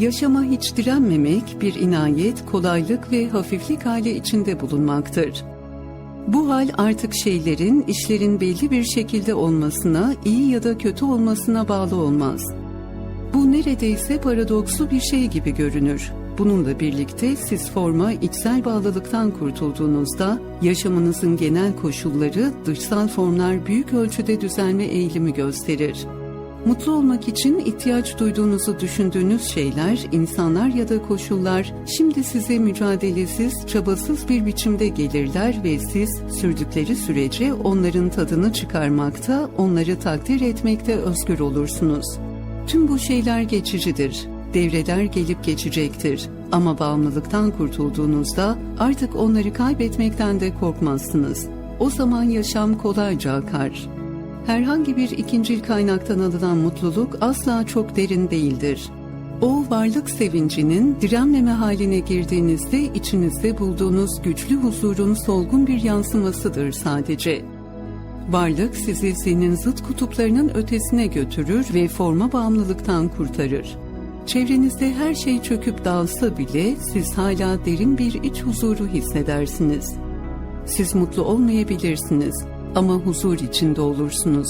Yaşama hiç direnmemek bir inayet, kolaylık ve hafiflik hali içinde bulunmaktır. Bu hal artık şeylerin, işlerin belli bir şekilde olmasına, iyi ya da kötü olmasına bağlı olmaz. Bu neredeyse paradokslu bir şey gibi görünür. Bununla birlikte siz forma içsel bağlılıktan kurtulduğunuzda yaşamınızın genel koşulları dışsal formlar büyük ölçüde düzelme eğilimi gösterir. Mutlu olmak için ihtiyaç duyduğunuzu düşündüğünüz şeyler, insanlar ya da koşullar şimdi size mücadelesiz, çabasız bir biçimde gelirler ve siz sürdükleri sürece onların tadını çıkarmakta, onları takdir etmekte özgür olursunuz. Tüm bu şeyler geçicidir. Devreler gelip geçecektir. Ama bağımlılıktan kurtulduğunuzda artık onları kaybetmekten de korkmazsınız. O zaman yaşam kolayca akar. Herhangi bir ikincil kaynaktan alınan mutluluk asla çok derin değildir. O varlık sevincinin direnmeme haline girdiğinizde içinizde bulduğunuz güçlü huzurun solgun bir yansımasıdır sadece. Varlık sizi senin zıt kutuplarının ötesine götürür ve forma bağımlılıktan kurtarır. Çevrenizde her şey çöküp dağılsa bile siz hala derin bir iç huzuru hissedersiniz. Siz mutlu olmayabilirsiniz ama huzur içinde olursunuz.